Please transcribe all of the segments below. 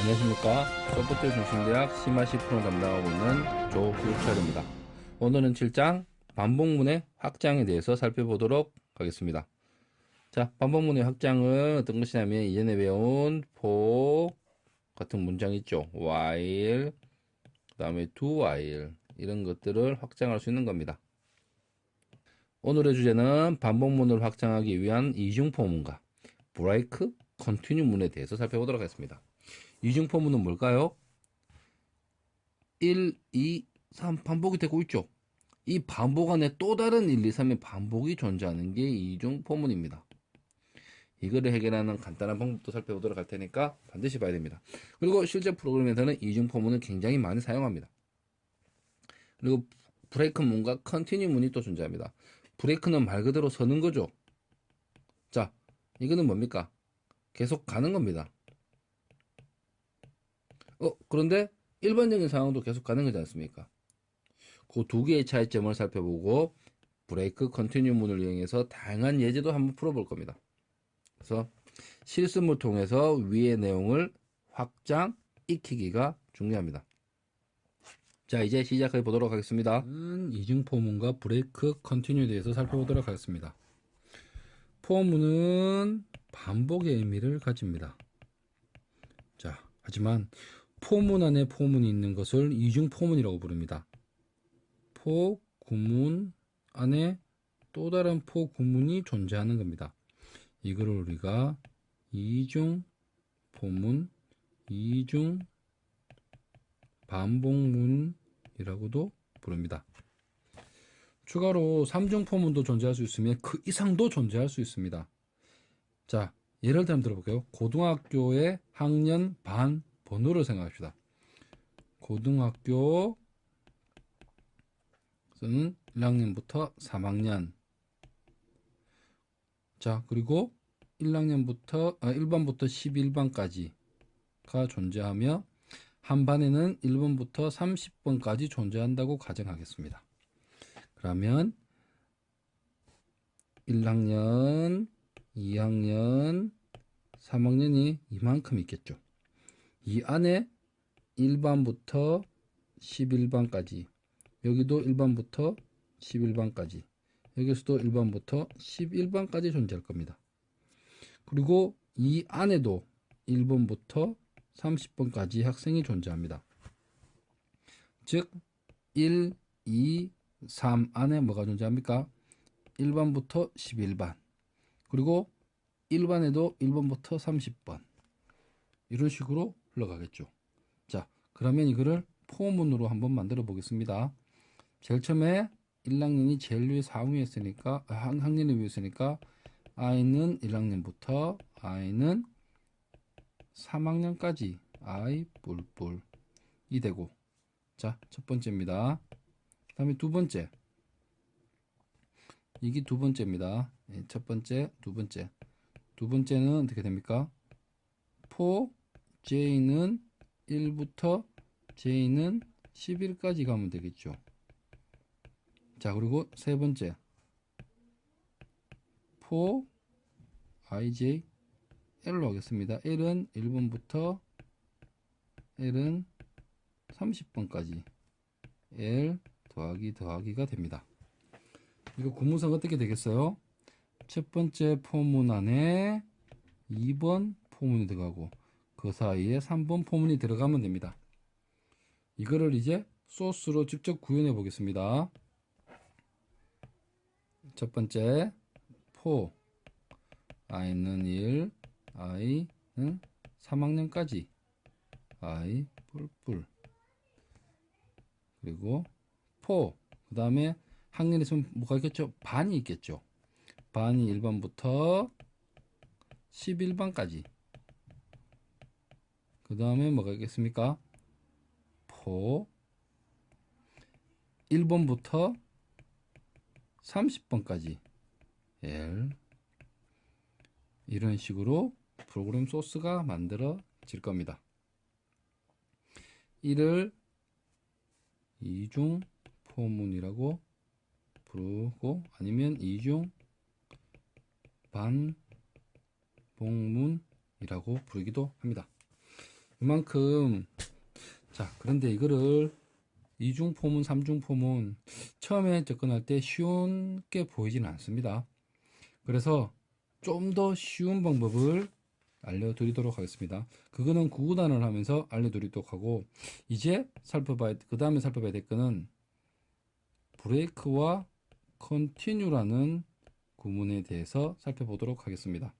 안녕하십니까. 소프트 중심대학 심화시 프로 담당하고 있는 조규철입니다. 오늘은 7장 반복문의 확장에 대해서 살펴보도록 하겠습니다. 자 반복문의 확장은 어떤 것이냐면 이전에 배운 for 같은 문장 있죠. while 그 다음에 do while 이런 것들을 확장할 수 있는 겁니다. 오늘의 주제는 반복문을 확장하기 위한 이중포문과 브레이크 컨티뉴 문에 대해서 살펴보도록 하겠습니다 이중포문은 뭘까요? 1, 2, 3 반복이 되고 있죠. 이 반복 안에 또 다른 1, 2, 3의 반복이 존재하는 게 이중포문입니다. 이거를 해결하는 간단한 방법도 살펴보도록 할 테니까 반드시 봐야 됩니다. 그리고 실제 프로그램에서는 이중포문을 굉장히 많이 사용합니다. 그리고 브레이크 문과 컨티뉴 문이 또 존재합니다. 브레이크는 말 그대로 서는 거죠. 자, 이거는 뭡니까? 계속 가는 겁니다. 어, 그런데 일반적인 상황도 계속 가는 거지 않습니까? 그 두 개의 차이점을 살펴보고 브레이크 컨티뉴 문을 이용해서 다양한 예제도 한번 풀어볼 겁니다. 그래서 실습을 통해서 위의 내용을 확장, 익히기가 중요합니다. 자, 이제 시작해 보도록 하겠습니다. 이중 포문과 브레이크 컨티뉴에 대해서 살펴보도록 하겠습니다. 포문은 반복의 의미를 가집니다. 자, 하지만 포문 안에 포문이 있는 것을 이중 포문이라고 부릅니다. 포 구문 안에 또 다른 포 구문이 존재하는 겁니다. 이걸 우리가 이중 포문, 이중 반복문이라고도 부릅니다. 추가로 3중 포문도 존재할 수 있으며 그 이상도 존재할 수 있습니다. 자, 예를 들면 들어볼게요. 고등학교의 학년 반 번호를 생각합시다. 고등학교 는 1학년부터 3학년 자 그리고 1학년부터 아, 1반부터 11반까지가 존재하며 한 반에는 1번부터 30번까지 존재한다고 가정하겠습니다. 그러면 1학년, 2학년, 3학년이 이만큼 있겠죠. 이 안에 1반부터 11반까지 여기도 1반부터 11반까지 여기서도 1반부터 11반까지 존재할 겁니다. 그리고 이 안에도 1번부터 30번까지 학생이 존재합니다. 즉 1, 2, 3 안에 뭐가 존재합니까? 1반부터 11반 그리고 1반에도 1번부터 30번 이런 식으로 흘러가겠죠. 자 그러면 이거를 포문으로 한번 만들어 보겠습니다. 제일 처음에 1학년이 제일 위에 상위였으니까 아, 학년이 위였으니까 i는 1학년부터 i는 3학년까지 i 뿔뿔 이 되고 자 첫 번째입니다. 그 다음에 두 번째 이게 두 번째입니다. 예, 첫 번째 두 번째 두 번째는 어떻게 됩니까? 포 j는 1부터 j는 11까지 가면 되겠죠. 자 그리고 세 번째 for ij l로 하겠습니다. l은 1번부터 l은 30번까지 l 더하기 더하기가 됩니다. 이거 구문상 어떻게 되겠어요? 첫 번째 포문 안에 2번 포문이 들어가고 그 사이에 3번 포문이 들어가면 됩니다. 이거를 이제 소스로 직접 구현해 보겠습니다. 첫 번째 포 i는 1 i는 3학년까지 i 뿔뿔 그리고 포 그 다음에 학년이 있으면 뭐가 있겠죠? 반이 있겠죠. 반이 1번부터 11반까지 그 다음에 뭐가 있겠습니까? 포 1번부터 30번까지 L 이런 식으로 프로그램 소스가 만들어질 겁니다. 이를 이중 포문이라고 부르고 아니면 이중 반복문이라고 부르기도 합니다. 이만큼 자 그런데 이거를 이중 포문, 삼중 포문 처음에 접근할 때 쉬운 게 보이지는 않습니다. 그래서 좀 더 쉬운 방법을 알려드리도록 하겠습니다. 그거는 구구단을 하면서 알려드리도록 하고 이제 살펴봐야 그 다음에 살펴봐야 될 거는 브레이크와 컨티뉴라는 구문에 대해서 살펴보도록 하겠습니다.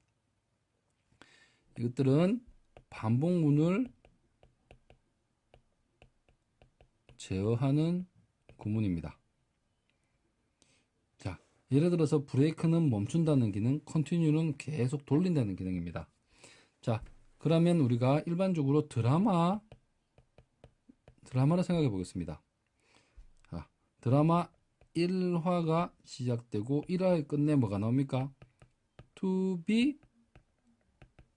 이것들은 반복문을 제어하는 구문입니다. 자, 예를 들어서 브레이크는 멈춘다는 기능, 컨티뉴는 계속 돌린다는 기능입니다. 자, 그러면 우리가 일반적으로 드라마 드라마를 생각해 보겠습니다. 자, 드라마 1화가 시작되고 1화에 끝내 뭐가 나옵니까? to be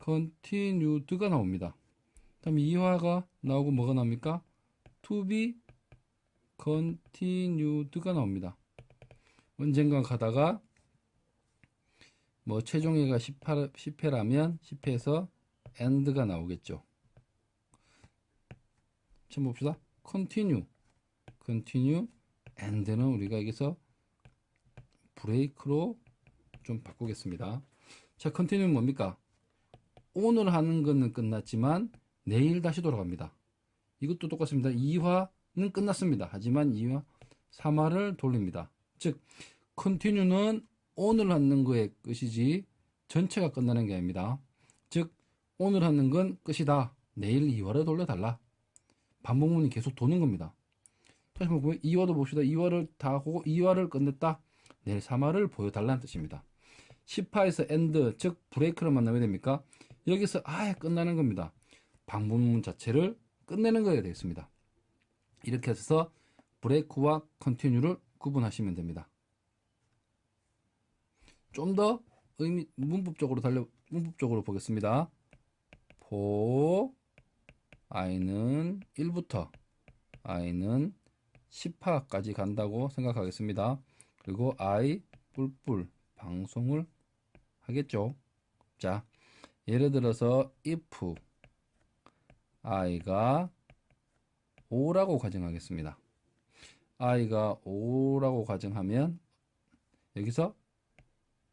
continued가 나옵니다. 다음에 2화가 나오고 뭐가 나옵니까? to be continued가 나옵니다. 언젠가 가다가 뭐 최종회가 18, 10회 라면 10회에서 end가 나오겠죠. 처음 봅시다. continue, continue, end는 우리가 여기서 브레이크로 좀 바꾸겠습니다. 자, continue는 뭡니까? 오늘 하는 거는 끝났지만 내일 다시 돌아갑니다. 이것도 똑같습니다. 2화는 끝났습니다. 하지만 2화, 3화를 돌립니다. 즉, continue는 오늘 하는 거의 끝이지 전체가 끝나는 게 아닙니다. 즉, 오늘 하는 건 끝이다. 내일 2화를 돌려달라. 반복문이 계속 도는 겁니다. 다시 한번 보면 2화도 봅시다. 2화를 다 하고 2화를 끝냈다. 내일 3화를 보여달라는 뜻입니다. 10화에서 엔드, 즉 브레이크를 만나면 됩니까? 여기서 아예 끝나는 겁니다. 방문문 자체를 끝내는 거에 되겠습니다. 이렇게 해서 브레이크와 컨티뉴를 구분하시면 됩니다. 좀 더 의미 문법적으로 달려 문법적으로 보겠습니다. 포 i는 1부터 i는 10화까지 간다고 생각하겠습니다. 그리고 i 뿔뿔 방송을 하겠죠. 자, 예를 들어서 if i가 5라고 가정하겠습니다. i가 5라고 가정하면 여기서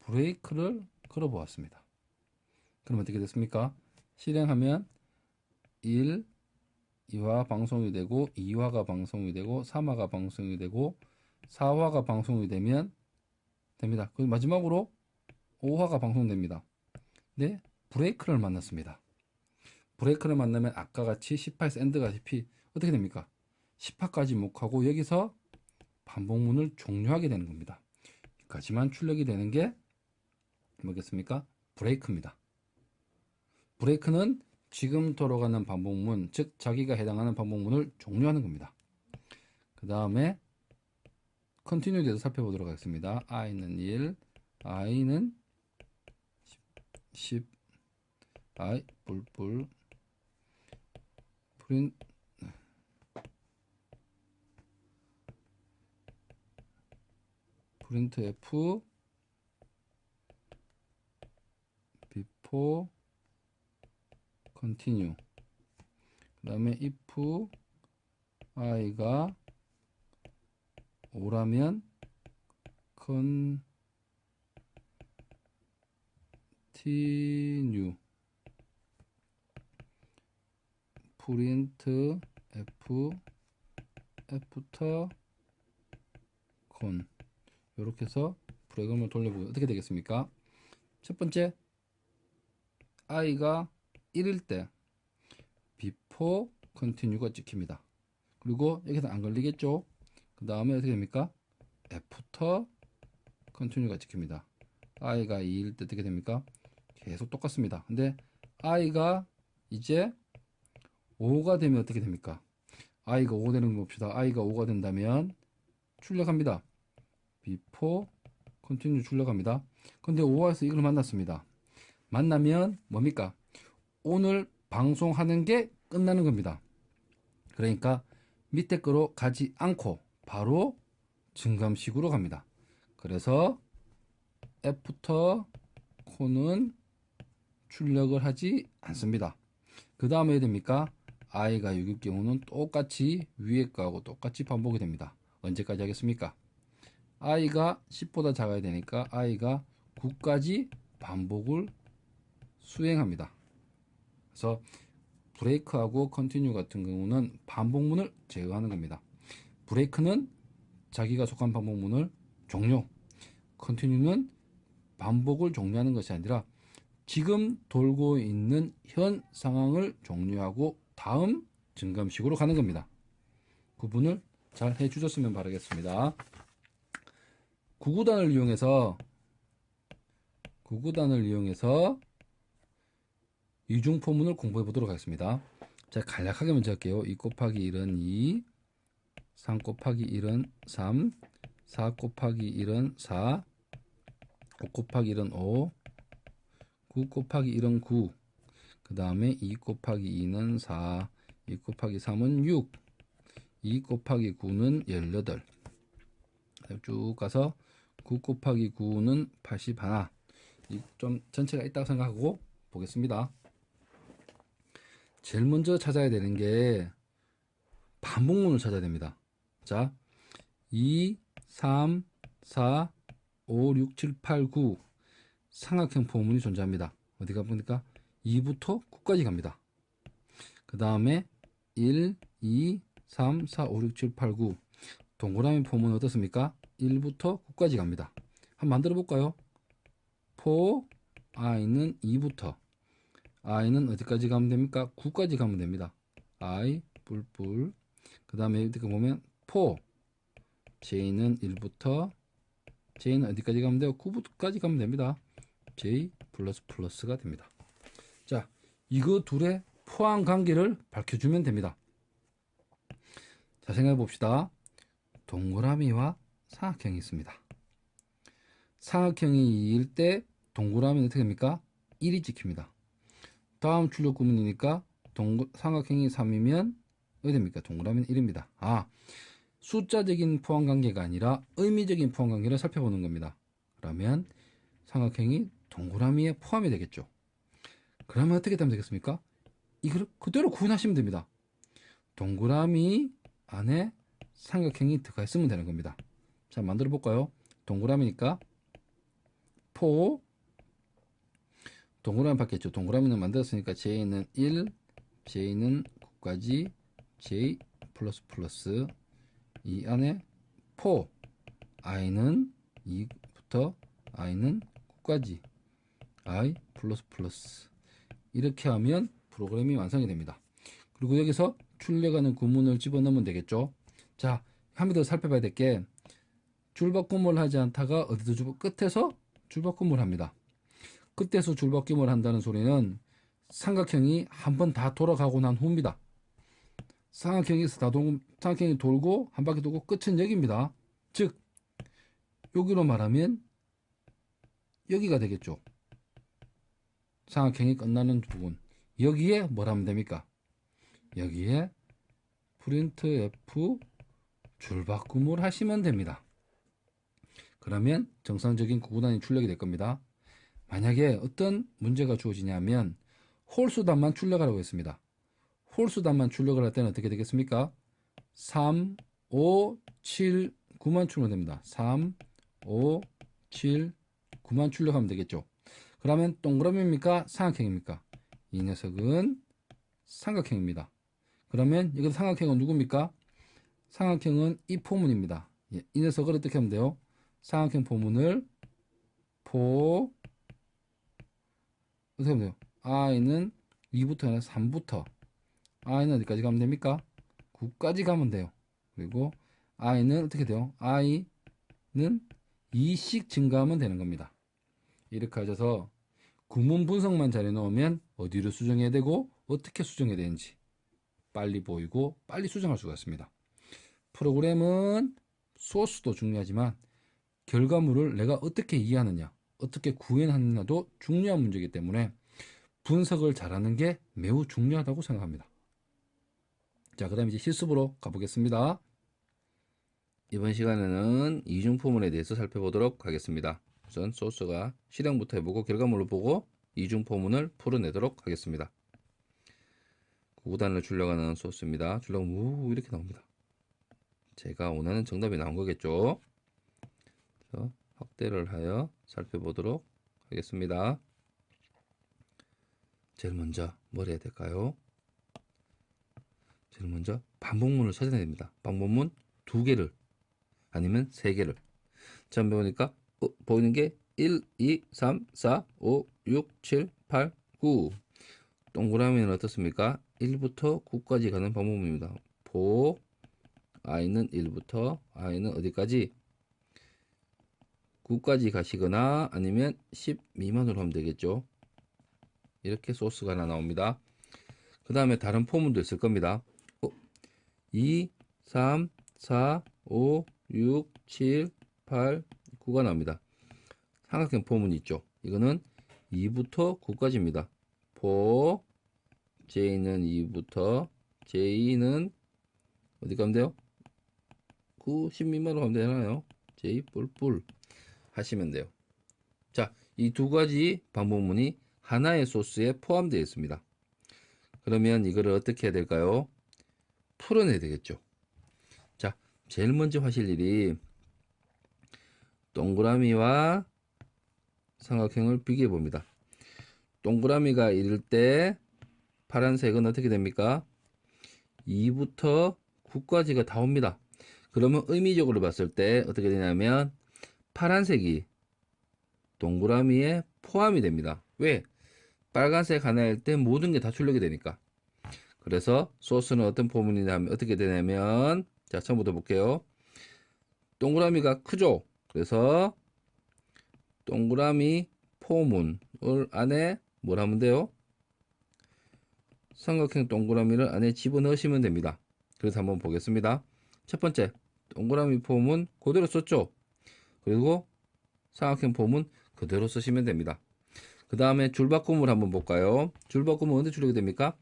브레이크를 걸어 보았습니다. 그럼 어떻게 됐습니까? 실행하면 1, 2화 방송이 되고 2화가 방송이 되고 3화가 방송이 되고 4화가 방송이 되면 됩니다. 그 마지막으로 5화가 방송됩니다. 네, 브레이크를 만났습니다. 브레이크를 만나면 아까 같이 18에서 엔드 가시피 어떻게 됩니까? 10화까지 못 가고 여기서 반복문을 종료하게 되는 겁니다. 여기까지만 출력이 되는 게 뭐겠습니까? 브레이크입니다. 브레이크는 지금 돌아가는 반복문, 즉 자기가 해당하는 반복문을 종료하는 겁니다. 그 다음에 컨티뉴에 대해서 살펴보도록 하겠습니다. i는 1, i는 10, i 뿔뿔 프린 프린트 f before continue 그 다음에 if i가 5라면 continue print f after con 이렇게 해서 프로그램을 돌려보고 어떻게 되겠습니까? 첫 번째 i가 1일 때 before continue가 찍힙니다. 그리고 여기서 안 걸리겠죠? 그 다음에 어떻게 됩니까? after continue가 찍힙니다. i가 2일 때 어떻게 됩니까? 계속 똑같습니다. 근데 i가 이제 5가 되면 어떻게 됩니까? i가 5 되는 거 봅시다. i가 5가 된다면 출력합니다. before continue 출력합니다. 근데 5화에서 이걸 만났습니다. 만나면 뭡니까? 오늘 방송하는 게 끝나는 겁니다. 그러니까 밑에 거로 가지 않고 바로 증감식으로 갑니다. 그래서 애프터 코는 출력을 하지 않습니다. 그 다음에 됩니까? I가 6일 경우는 똑같이 위에 거하고 똑같이 반복이 됩니다. 언제까지 하겠습니까? i가 10보다 작아야 되니까 i가 9까지 반복을 수행합니다. 그래서 브레이크하고 컨티뉴 같은 경우는 반복문을 제어하는 겁니다. 브레이크는 자기가 속한 반복문을 종료, 컨티뉴는 반복을 종료하는 것이 아니라 지금 돌고 있는 현 상황을 종료하고 다음 증감식으로 가는 겁니다. 구분을 잘 해주셨으면 바라겠습니다. 구구단을 이용해서 구구단을 이용해서 이중포문을 공부해 보도록 하겠습니다. 자, 간략하게 먼저 할게요. 2 곱하기 1은 2, 3 곱하기 1은 3, 4 곱하기 1은 4, 5 곱하기 1은 5, 9 곱하기 1은 9, 그 다음에 2 곱하기 2는 4, 2 곱하기 3은 6, 2 곱하기 9는 18. 쭉 가서 9 곱하기 9는 81. 좀 전체가 있다고 생각하고 보겠습니다. 제일 먼저 찾아야 되는 게 반복문을 찾아야 됩니다. 자, 2, 3, 4, 5, 6, 7, 8, 9 삼각형 포문이 존재합니다. 어디가 보니까 2부터 9까지 갑니다. 그 다음에 1, 2, 3, 4, 5, 6, 7, 8, 9 동그라미 포문은 어떻습니까? 1부터 9까지 갑니다. 한번 만들어 볼까요? 포 i는 2부터 i는 어디까지 가면 됩니까? 9까지 가면 됩니다. i 뿔뿔 그 다음에 이렇게 보면 포 j는 1부터 j는 어디까지 가면 돼요? 9부터까지 가면 됩니다. j 플러스 플러스가 됩니다. 자, 이거 둘의 포함 관계를 밝혀주면 됩니다. 자, 생각해 봅시다. 동그라미와 삼각형이 있습니다. 삼각형이 2일 때 동그라미는 어떻게 됩니까? 1이 찍힙니다. 다음 출력 구문이니까 동그, 삼각형이 3이면 어디 됩니까? 동그라미는 1입니다. 아, 숫자적인 포함 관계가 아니라 의미적인 포함 관계를 살펴보는 겁니다. 그러면 삼각형이 동그라미에 포함이 되겠죠. 그러면 어떻게 되면 되겠습니까? 이걸 그대로 구분하시면 됩니다. 동그라미 안에 삼각형이 들어가 있으면 되는 겁니다. 자, 만들어 볼까요? 동그라미니까 포 동그라미 받겠죠. 동그라미는 만들었으니까 j는 1, j는 9까지 j 플러스 플러스 이 안에 포 i는 2부터 i는 9까지 i 플러스 플러스 이렇게 하면 프로그램이 완성이 됩니다. 그리고 여기서 출력하는 구문을 집어넣으면 되겠죠. 자, 한 번 더 살펴봐야 될 게 줄바꿈을 하지 않다가 어디서 줄 끝에서 줄바꿈을 합니다. 끝에서 줄바꿈을 한다는 소리는 삼각형이 한 번 다 돌아가고 난 후입니다. 삼각형이 다 동, 삼각형이 돌고 한 바퀴 돌고 끝은 여기입니다. 즉 여기로 말하면 여기가 되겠죠. 삼각형이 끝나는 부분 여기에 뭘 하면 됩니까? 여기에 프린트 F 줄바꿈을 하시면 됩니다. 그러면 정상적인 구구단이 출력이 될 겁니다. 만약에 어떤 문제가 주어지냐면 홀수단만 출력하라고 했습니다. 홀수단만 출력을 할 때는 어떻게 되겠습니까? 3, 5, 7, 9만 출력됩니다. 3, 5, 7, 9만 출력하면 되겠죠. 그러면 동그라미입니까? 삼각형입니까? 이 녀석은 삼각형입니다. 그러면 여기 삼각형은 누굽니까? 삼각형은 이 포문입니다. 예, 이 녀석을 어떻게 하면 돼요? 삼각형 포문을 포 어떻게 하면 돼요? i는 2부터 아니라 3부터 i는 어디까지 가면 됩니까? 9까지 가면 돼요. 그리고 i는 어떻게 돼요? i는 2씩 증가하면 되는 겁니다. 이렇게 하셔서 구문 분석만 잘 해놓으면 어디로 수정해야 되고 어떻게 수정해야 되는지 빨리 보이고 빨리 수정할 수가 있습니다. 프로그램은 소스도 중요하지만 결과물을 내가 어떻게 이해하느냐 어떻게 구현하느냐도 중요한 문제이기 때문에 분석을 잘하는 게 매우 중요하다고 생각합니다. 자, 그 다음에 이제 실습으로 가보겠습니다. 이번 시간에는 이중포문에 대해서 살펴보도록 하겠습니다. 우선 소스가 실행부터 해보고 결과물을 보고 이중 포문을 풀어내도록 하겠습니다. 구구단을 출력하는 소스입니다. 출력은 우 이렇게 나옵니다. 제가 원하는 정답이 나온 거겠죠. 확대를 하여 살펴보도록 하겠습니다. 제일 먼저 뭘 해야 될까요? 제일 먼저 반복문을 찾아내야 됩니다. 반복문 두 개를 아니면 세 개를. 자, 보니까 어, 보이는 게 1, 2, 3, 4, 5, 6, 7, 8, 9. 동그라미는 어떻습니까? 1부터 9까지 가는 반복문입니다. 보 i는 1부터 i는 어디까지? 9까지 가시거나 아니면 10 미만으로 하면 되겠죠. 이렇게 소스가 하나 나옵니다. 그 다음에 다른 포문도 있을 겁니다. 어, 2, 3, 4, 5, 6, 7, 8, 9가 나옵니다. 삼각형 포문이 있죠. 이거는 2부터 9까지입니다. 포 J는 2부터 J는 어디 가면 돼요? 9, 10 미만으로 가면 되나요? J 뿔뿔 하시면 돼요. 자, 이 두 가지 반복문이 하나의 소스에 포함되어 있습니다. 그러면 이거를 어떻게 해야 될까요? 풀어내야 되겠죠. 자, 제일 먼저 하실 일이 동그라미와 삼각형을 비교해 봅니다. 동그라미가 이럴 때 파란색은 어떻게 됩니까? 2부터 9까지가 다 옵니다. 그러면 의미적으로 봤을 때 어떻게 되냐면 파란색이 동그라미에 포함이 됩니다. 왜? 빨간색 하나일 때 모든 게 다 출력이 되니까. 그래서 소스는 어떤 포문이냐면 어떻게 되냐면 자 처음부터 볼게요. 동그라미가 크죠. 그래서 동그라미 포문을 안에 뭘 하면 돼요? 삼각형 동그라미를 안에 집어넣으시면 됩니다. 그래서 한번 보겠습니다. 첫 번째 동그라미 폼은 그대로 썼죠. 그리고 삼각형 폼은 그대로 쓰시면 됩니다. 그 다음에 줄바꿈을 한번 볼까요? 줄바꿈은 언제 출력이 됩니까?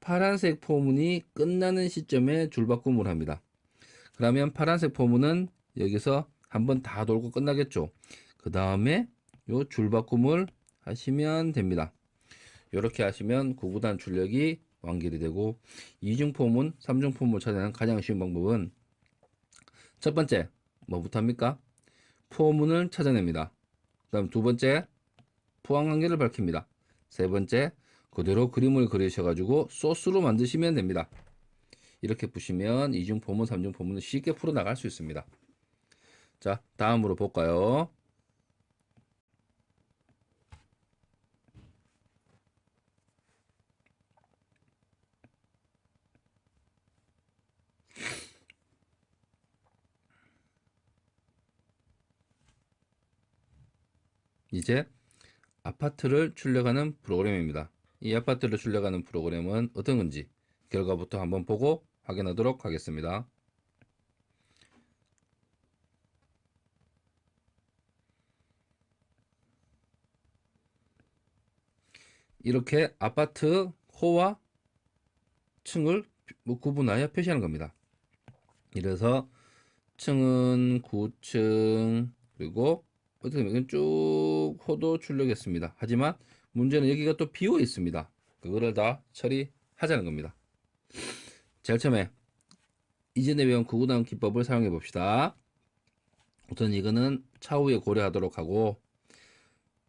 파란색 포문이 끝나는 시점에 줄바꿈을 합니다. 그러면 파란색 포문은 여기서 한번 다 돌고 끝나겠죠. 그 다음에 요 줄바꿈을 하시면 됩니다. 이렇게 하시면 구구단 출력이 완결이 되고 이중 포문, 삼중 포문을 찾아내는 가장 쉬운 방법은 첫 번째 뭐부터 합니까? 포문을 찾아냅니다. 그 다음 두 번째 포항 관계를 밝힙니다. 세 번째 그대로 그림을 그리셔가지고 소스로 만드시면 됩니다. 이렇게 보시면 이중 포문, 삼중 포문을 쉽게 풀어 나갈 수 있습니다. 자, 다음으로 볼까요? 이제 아파트를 출력하는 프로그램입니다. 이 아파트를 출력하는 프로그램은 어떤 건지 결과부터 한번 보고 확인하도록 하겠습니다. 이렇게 아파트 호와 층을 뭐 구분하여 표시하는 겁니다. 이래서 층은 9층 그리고 어떻게 보면 쭉 호도 출력했습니다. 하지만 문제는 여기가 또 비어 있습니다. 그거를 다 처리하자는 겁니다. 제일 처음에 이전에 배운 구구단 기법을 사용해 봅시다. 우선 이거는 차후에 고려하도록 하고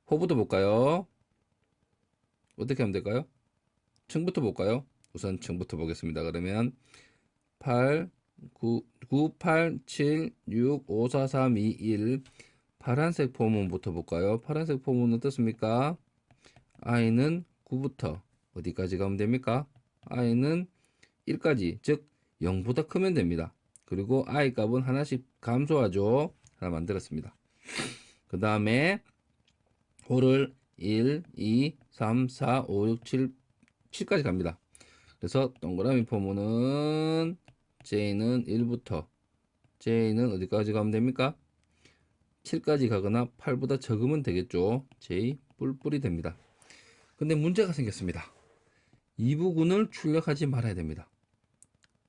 호부터 볼까요? 어떻게 하면 될까요? 층부터 볼까요? 우선 층부터 보겠습니다. 그러면 8, 9, 9, 8, 7, 6, 5, 4, 3, 2, 1 파란색 포문부터 볼까요? 파란색 포문은 어떻습니까? i는 9부터 어디까지 가면 됩니까? i는 1까지 즉 0보다 크면 됩니다. 그리고 i 값은 하나씩 감소하죠. 하나 만들었습니다. 그 다음에 호를 1, 2, 3, 4, 5, 6, 7, 7까지 갑니다. 그래서 동그라미 포문은 j는 1부터 j는 어디까지 가면 됩니까? 7까지 가거나 8보다 적으면 되겠죠. j 뿔뿔이 됩니다. 근데 문제가 생겼습니다. 이 부분을 출력하지 말아야 됩니다.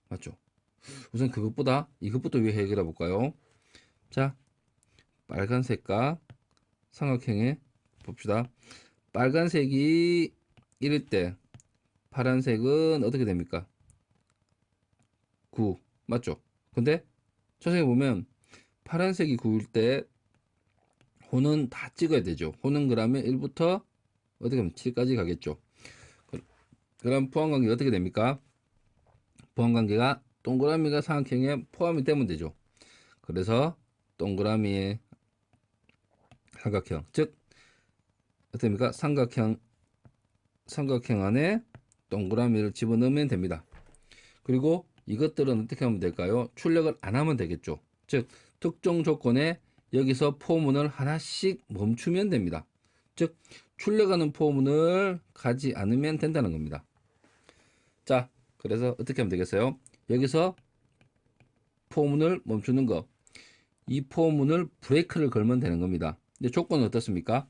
맞죠? 우선 그것보다 이것부터 왜 해결해 볼까요? 자, 빨간색과 삼각형에 봅시다. 빨간색이 이럴 때 파란색은 어떻게 됩니까? 9 맞죠? 근데 초생에 보면 파란색이 9일 때 호는 다 찍어야 되죠. 호는 그러면 1부터 어떻게 하면 7까지 가겠죠. 그- 그럼 포함관계 어떻게 됩니까? 포함관계가 동그라미가 삼각형에 포함이 되면 되죠. 그래서 동그라미의 삼각형 즉 어떻게 됩니까? 삼각형 삼각형 안에 동그라미를 집어넣으면 됩니다. 그리고 이것들은 어떻게 하면 될까요? 출력을 안 하면 되겠죠. 즉 특정 조건에 여기서 포문을 하나씩 멈추면 됩니다. 즉 출력하는 포문을 가지 않으면 된다는 겁니다. 자, 그래서 어떻게 하면 되겠어요? 여기서 포문을 멈추는 거. 이 포문을 브레이크를 걸면 되는 겁니다. 근데 조건은 어떻습니까?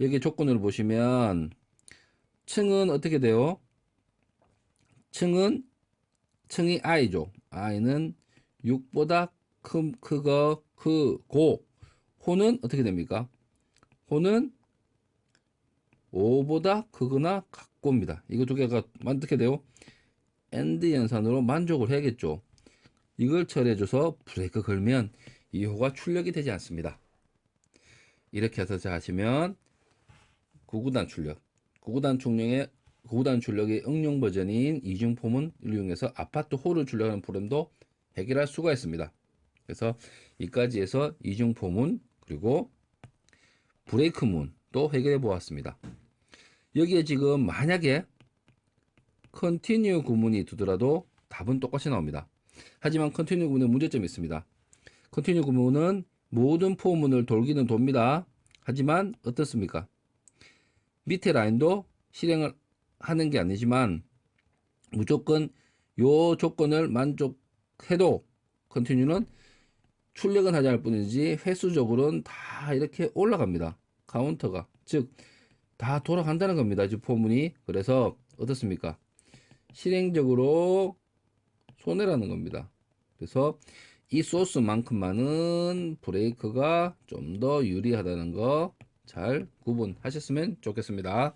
여기 조건을 보시면 층은 어떻게 돼요? 층은 층이 i죠. i는 6보다 크, 크거 크고 호는 어떻게 됩니까? 호는 5보다 크거나 같고입니다. 이거 두 개가 어떻게 돼요? 엔드 연산으로 만족을 해야겠죠. 이걸 처리해줘서 브레이크 걸면 이 호가 출력이 되지 않습니다. 이렇게 해서 하시면 구구단 출력, 구구단 출력의 구구단 출력의 응용 버전인 이중 포문을 이용해서 아파트 홀을 출력하는 프로그램도 해결할 수가 있습니다. 그래서 이까지 해서 이중 포문 그리고 브레이크 문도 해결해 보았습니다. 여기에 지금 만약에 컨티뉴 구문이 두더라도 답은 똑같이 나옵니다. 하지만 컨티뉴 구문에 문제점이 있습니다. 컨티뉴 구문은 모든 포문을 돌기는 돕니다. 하지만 어떻습니까? 밑에 라인도 실행을 하는 게 아니지만 무조건 요 조건을 만족해도 컨티뉴는 출력은 하지 않을 뿐이지 횟수적으로는 다 이렇게 올라갑니다. 카운터가 즉 다 돌아간다는 겁니다. 이 포문이 그래서 어떻습니까? 실행적으로 손해라는 겁니다. 그래서 이 소스만큼만은 브레이크가 좀 더 유리하다는 거 잘 구분하셨으면 좋겠습니다.